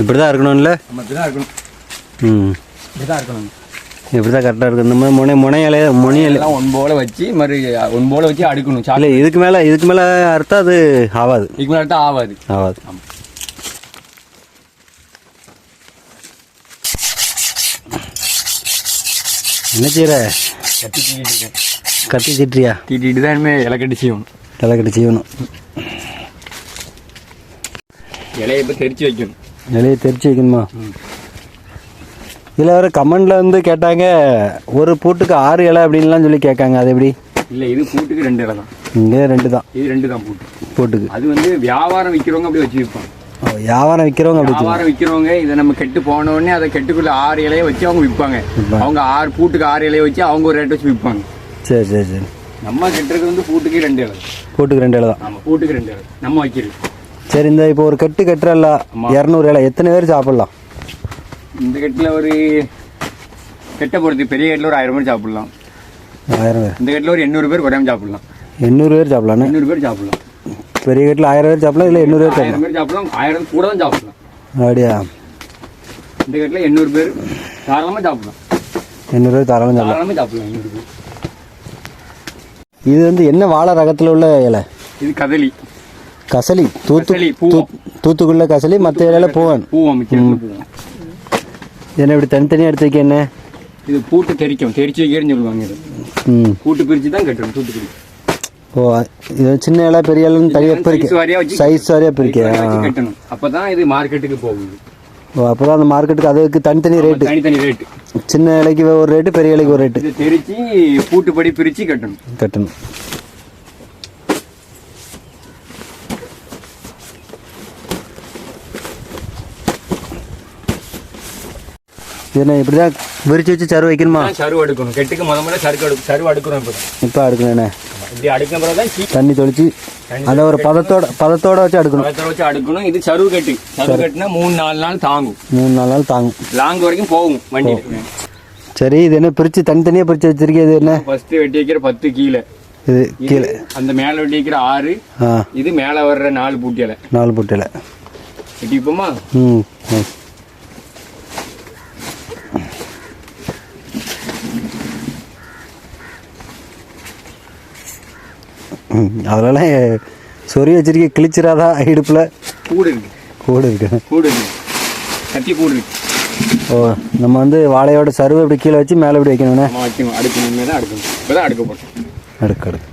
இப்படி தான் இருக்கணும்ல? இப்படி தான் இருக்கணும். ம். இப்படி தான் இருக்கணும். இப்படி தான் கரெக்டாக இருக்கும். இந்த மாதிரி முனை முனையில முனையில எல்லாம் ஒன் போல வச்சு மறு ஒன் போல வச்சு அடுக்கணும். இல்லை இதுக்கு மேலே இதுக்கு மேலே அறுத்தா அது ஆகாது இதுக்கு முன்னாடி தான் ஆகாது ஆகாது என்ன செய்கிற கட்டி தீட்டிட்டு இருக்கேன். கத்தி சிட்டியா தீட்டிட்டு தான் இனிமேல் இலை கட்டி செய்யணும். தலை கட்டி செய்யணும். இலையை இப்போ தெரிச்சு வைக்கணும். நிலையை தெரிச்சு வைக்கணுமா? இதில் வேறு கமெண்டில் வந்து கேட்டாங்க ஒரு பூட்டுக்கு ஆறு இலை அப்படின்லாம் சொல்லி கேட்காங்க. அது எப்படி? இல்லை இது பூட்டுக்கு ரெண்டு இலை தான். இங்கே ரெண்டு தான். இது ரெண்டு தான் பூட்டு. பூட்டுக்கு. அது வந்து வியாபாரம் விற்கிறவங்க அப்படி வச்சு விற்பாங்க வியாபாரம் விற்கிறவங்க அப்படி வியாபாரம் விற்கிறவங்க இதை நம்ம கெட்டு போன உடனே அதை கெட்டுக்குள்ள ஆறு இலையை வச்சு அவங்க விற்பாங்க விற்பாங்க. அவங்க ஆறு பூட்டுக்கு ஆறு இலையை வச்சு அவங்க ஒரு ரேட் வச்சு விற்பாங்க சரி சரி சரி. நம்ம கெட்டுறது வந்து பூட்டுக்கு ரெண்டு இலை. பூட்டுக்கு ரெண்டு இலை தான். ஆமாம் பூட்டுக்கு ரெண்டு இலை. நம்ம வைக்கிறது. சரி இந்த இப்போ ஒரு கட்டு கட்டுறல இரநூறு இலை. எத்தனை பேர் சாப்பிட்லாம்? இந்த கட்டில் ஒரு கெட்டை பொறுத்து பெரிய கட்டில் ஒரு ஆயிரம் பேர் சாப்பிடலாம். ஆயிரம் பேர். இந்த கட்டில் ஒரு எண்ணூறு பேர் குறையாம சாப்பிடலாம். எண்ணூறு பேர் சாப்பிட்லாண்ணே எண்ணூறு பேர் சாப்பிடலாம். பெரிய கட்டில் ஆயிரம் பேர் சாப்பிடலாம் இல்லை எண்ணூறு பேர் சாப்பிடலாம் ஆயிரம் பேர் சாப்பிடலாம் ஆயிரம் கூட தான் சாப்பிடலாம். அப்படியா? இந்த கட்டில் எண்ணூறு பேர் தாராளமாக சாப்பிடலாம். எண்ணூறு பேர் தாராளம் சாப்பிடலாம். தாராளமாக சாப்பிடலாம் எண்ணூறு பேர். இது வந்து என்ன வாழை ரகத்தில் உள்ள இலை? இது கதலி. கசலி தூத்து தூத்துக்குள்ள கசலி மற்ற இலையில பூவன் என்ன இப்படி தனித்தனியாக எடுத்து வைக்க என்ன? இது பூட்டு தெரிக்கும். தெரிச்சு வைக்கிறேன்னு சொல்லுவாங்க இது. ம். பூட்டு பிரித்து தான் கட்டணும் தூத்துக்குடி. ஓ இது சின்ன இலை பெரிய இலைன்னு தனியாக பிரிக்க சைஸ் வாரியாக பிரிக்க. கட்டணும். அப்பதான் இது மார்க்கெட்டுக்கு போகுது. ஓ அப்புறம் அந்த மார்க்கெட்டுக்கு அதுக்கு தனித்தனி ரேட்டு தனித்தனி ரேட்டு சின்ன இலைக்கு ஒரு ரேட்டு பெரிய இலைக்கு ஒரு ரேட்டு தெரிச்சு பூட்டுப்படி பிரிச்சு கட்டணும். கட்டணும். என்ன இப்படி தான் விரிச்சு வச்சு சரு வைக்கணுமா சருவு அடுக்கணும் கெட்டுக்கு முத முதல்ல சருக்கு அடுக்கும் சருவு அடுக்கணும் இப்போ. இப்போ அடுக்கணுண்ணே இப்படி அடுக்கின பிறகு தான் தண்ணி தொளிச்சு அதை ஒரு பதத்தோட பதத்தோட வச்சு அடுக்கணும். பழத்தை வச்சு அடுக்கணும். இது சருவு கட்டு. சருவு கட்டுனா மூணு நாலு நாள் தாங்கும். மூணு நாலு நாள் தாங்கும். லாங் வரைக்கும் போகும் வண்டி சரி இது என்ன பிரித்து தனித்தனியாக பிரித்து வச்சிருக்கே இது என்ன? ஃபர்ஸ்ட் வெட்டி வைக்கிற பத்து கீழே. இது கீழே. அந்த மேல வெட்டி வைக்கிற ஆறு இது மேல வர்ற நாலு பூட்டியலை. நாலு பொட்டில் வெட்டிப்போமா ம். அதெல்லாம் சொறி வச்சிருக்க கிழிச்சிடாதா இடுப்பில்? கூடு இருக்கு கூடு இருக்கு. கூடு இருக்கு கத்தி கூடு இருக்கு ஓ நம்ம வந்து வாழையோட சருவை இப்படி கீழே வச்சு மேலே இப்படி வைக்கணுண்ணே நம்ம வைக்கணும். அடுக்கணும் தான் அடுக்கணும். இப்பதான் அடுக்க போறோம். அடுக்கு அடுக்கு.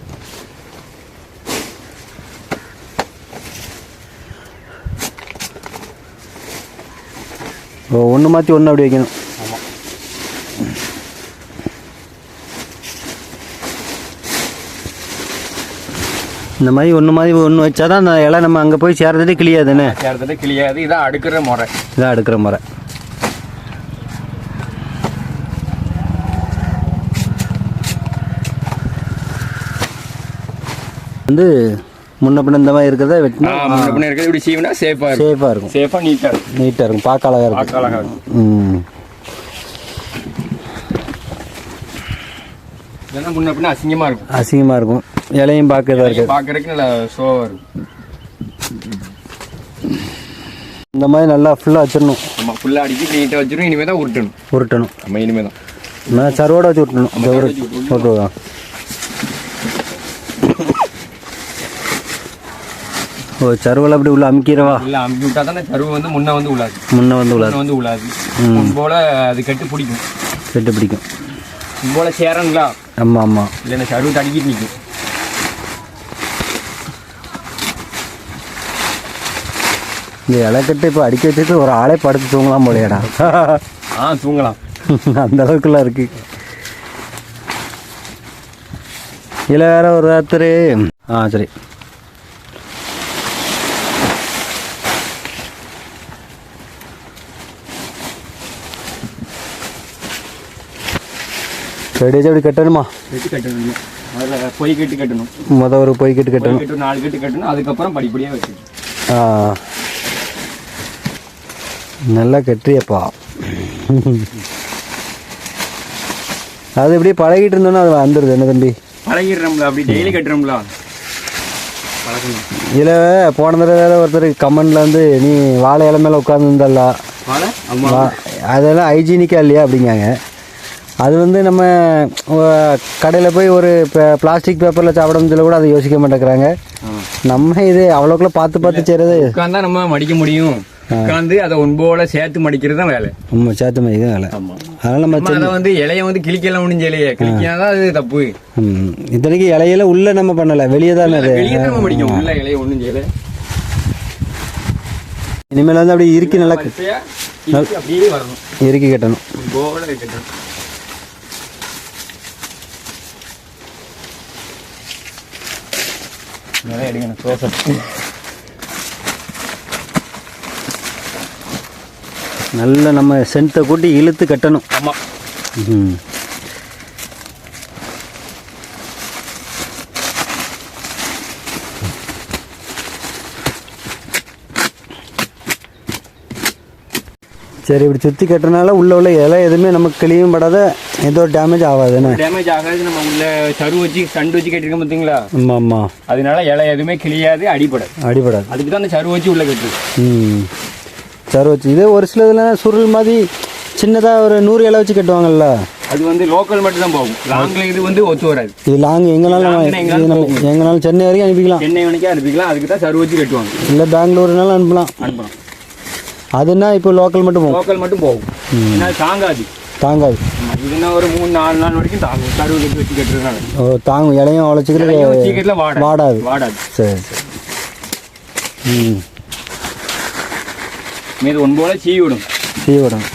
ஓ ஒன்று மாற்றி ஒன்று அப்படி வைக்கணும். இந்த மாதிரி ஒன்று மாதிரி ஒன்று வச்சா தான் அந்த இலை நம்ம அங்கே போய் சேர்றதே கிளியாதுண்ணே சேர்த்தது கிளியாது. இதான் அடுக்கிற முறை. இதான் எடுக்கிற முறை. வந்து முன்ன பின்ன இந்த மாதிரி இருக்கிறத வெட்டினா முன்ன பின்ன இருக்கிறது இப்படி சீவனா சேஃபா இருக்கும். சேஃபாக இருக்கும். சேஃபா நீட்டா இருக்கும். நீட்டாக இருக்கும். பார்க்க அழகாக இருக்கும் பார்க்க அழகா இருக்கும் ம். இல்லைன்னா முன்ன பின்ன அசிங்கமா இருக்கும். அசிங்கமாக இருக்கும். இலையும் பார்க்கறதா இருக்கு பார்க்கறதுக்கு நல்லா ஷோவா இருக்கும் இந்த மாதிரி நல்லா ஃபுல்லாக வச்சிடணும். ஆமா ஃபுல்லா அடிக்கி நீட்டா வச்சிரும் இனிமே தான் உருட்டணும். உருட்டணும். நம்ம இனிமே தான். நான் சருவோட வச்சு விட்டணும் ஒரு ஓகேவா ஓ சருவலை அப்படி உள்ள அமுக்கிறவா இல்ல அமுக்கி விட்டா தானே கருவு வந்து முன்ன வந்து உள்ளாது முன்ன வந்து உள்ள முன்ன வந்து உள்ளாது போல அது கட்டு பிடிக்கும். செட்டு பிடிக்கும். போல சேரங்களா ஆமாம் ஆமாம் இல்லைன்னா கருவு தடுக்கிட்டு நிற்கும் இந்த இலக்கட்டு இப்போ அடிக்க வச்சுட்டு ஒரு ஆளே படுத்து தூங்கலாம் போலையடா. ஆ தூங்கலாம். அந்த அளவுக்குலாம் இருக்கு. இதில் வேற ஒரு ராத்திரி. ஆ சரி. ரெடியாச்சு அப்படி கட்டணுமா? கட்டு கட்டணும் பொய் கட்டு கட்டணும். மொதல் ஒரு பொய் கட்டு பொய் கட்டணும். கட்டு நாலு கட்டு கட்டணும். அதுக்கப்புறம் படிப்படியாக வச்சுக்கணும் ஆ. நல்லா கட்டுறியப்பா. அது இப்படியே பழகிட்டு இருந்தோன்னா அது வந்துடுது என்ன தம்பி? பழகிடுறோம்ல. அப்படி டெய்லி கட்டுறோம்ல. பழக்கம் இதில் போன தடவை ஒருத்தர் கமெண்டில் வந்து நீ வாழை இலை மேலே உட்காந்துருந்தல்ல வாழை? ஆமாம் அதெல்லாம் ஹைஜீனிக்காக இல்லையா அப்படிங்காங்க. அது வந்து நம்ம கடையில் போய் ஒரு பிளாஸ்டிக் பேப்பரில் சாப்பிடும் கூட அதை யோசிக்க மாட்டேங்கிறாங்க. நம்ம இது அவ்வளோக்குள்ள பார்த்து பார்த்து செய்கிறது உட்காந்தா நம்ம மடிக்க முடியும். உட்காந்து அதை ஒன்போல சேர்த்து மடிக்கிறது தான் வேலை. நம்ம சேர்த்து தான் வேலை. அதனால் நம்ம அதை வந்து இலைய வந்து கிளிக்கலாம் முடிஞ்ச இலைய கிளிக்காதான் அது தப்பு. இத்தனைக்கு இலையில உள்ள நம்ம பண்ணலை வெளியே தானே அது. வெளியே நம்ம மடிக்கும் உள்ள இலைய ஒண்ணும் செய்யல. இனிமேல் வந்து அப்படி இறுக்கி நல்லா அப்படியே வரணும். இறுக்கி கட்டணும். போல இருக்கட்டும் நிறைய எடுக்கணும் க்ளோஸ்அப் நல்லா நம்ம சென்ட்டை கூட்டி இழுத்து கட்டணும். ஆமா. ம் சரி இப்படி சுற்றி கட்டுறதுனால உள்ள உள்ள இலை எதுவுமே நமக்கு கிளியும் படாத ஒரு டேமேஜ் ஆகாதுன்னு. டேமேஜ் ஆகாது நம்ம உள்ள சரு வச்சு சண்டு வச்சு கட்டிருக்கோம் பார்த்தீங்களா ஆமாம் ஆமாம் அதனால இலை எதுவுமே கிளியாது அடிபடாது. அடிபடாது. அதுக்கு தான் அந்த சரு வச்சு உள்ள கட்டுது ம். சரி வச்சு. இதே ஒரு சில இதில் சுருள் மாதிரி சின்னதாக ஒரு நூறு இலை வச்சு கட்டுவாங்கல்ல? அது வந்து லோக்கல் மட்டும் தான் போகும். லாங்ல இது வந்து ஒத்து வராது. இது லாங் எங்கனாலும் எங்கனாலும் சென்னை வரைக்கும் அனுப்பிக்கலாம். சென்னை வணிக்கா அனுப்பிக்கலாம். அதுக்கு தான் சரு வச்சு கட்டுவாங்க. இல்லை பெங்களூர்னாலும் அனுப்பலாம். அனுப்பலாம். அதுனா இப்போ லோக்கல் மட்டும் போகும். லோக்கல் மட்டும் போகும். ஏன்னா தாங்காது. தாங்காது. இதுனா ஒரு மூணு நாலு நாள் வரைக்கும் தாங்கும். சரு கட்டி வச்சு கட்டுறதுனால ஓ தாங்கும். இலையும் உழைச்சிக்கிட்டு இலையும் சீக்கிரத்தில் வாடாது. வாடாது. சரி சரி. ம். மீது ஒன்போல சீவி விடும். தீவிரம்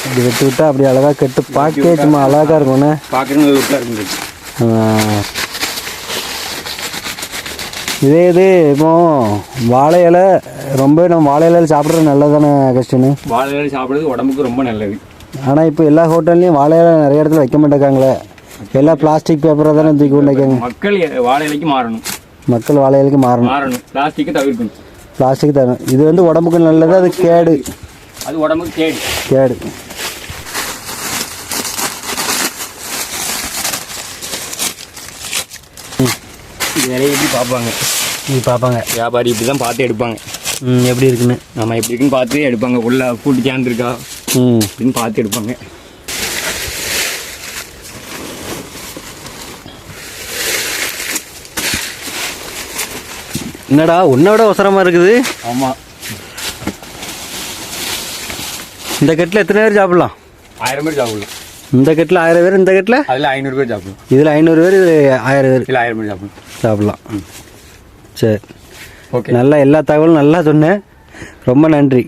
இப்படி விட்டு விட்டா அப்படி அழகாக கட்டு பார்க்கவே சும்மா அழகாக இருக்கும்ண்ணே பார்க்குறது நல்ல ஆ. இதே இது இப்போ வாழை இலை ரொம்ப நம்ம வாழை இலையில சாப்பிட்றது நல்லதானே கஷ்டன்னு வாழை இலை சாப்பிடுறது உடம்புக்கு ரொம்ப நல்லது. ஆனால் இப்போ எல்லா ஹோட்டல்லையும் வாழை இலை நிறைய இடத்துல வைக்க மாட்டேங்காங்களே எல்லாம் பிளாஸ்டிக் பேப்பரை தானே தூக்கி கொண்டு வைக்காங்க மக்கள் வாழை இலைக்கு மாறணும். மக்கள் வாழை இலைக்கு மாறணும். மாறணும். பிளாஸ்டிக்கை தவிர்க்கணும். பிளாஸ்டிக் தரணும் இது வந்து உடம்புக்கு நல்லது அது கேடு. அது உடம்புக்கு கேடு. கேடு. இலையை எப்படி பார்ப்பாங்க? இது பார்ப்பாங்க. வியாபாரி இப்படி தான் பார்த்து எடுப்பாங்க. ம் எப்படி இருக்குன்னு? நம்ம எப்படி இருக்குன்னு பார்த்து எடுப்பாங்க. உள்ள கூட்டு சேர்ந்துருக்கா ம். அப்படின்னு பார்த்து எடுப்பாங்க. என்னடா உன்னை விட அவசரமாக இருக்குது. ஆமாம் இந்த கட்டில் எத்தனை பேர் சாப்பிடலாம்? ஆயிரம் பேர் சாப்பிடலாம். இந்த கட்டில் ஆயிரம் பேர் இந்த கட்டில்? அதில் ஐநூறு பேர் சாப்பிடலாம் இதில் ஐநூறு பேர் இது ஆயிரம் பேர். இல்லை ஆயிரம் பேர் சாப்பிடலாம். சாப்பிடலாம் சரி. ஓகே. நல்லா எல்லா தகவலும் நல்லா சொன்னேன். ரொம்ப நன்றி.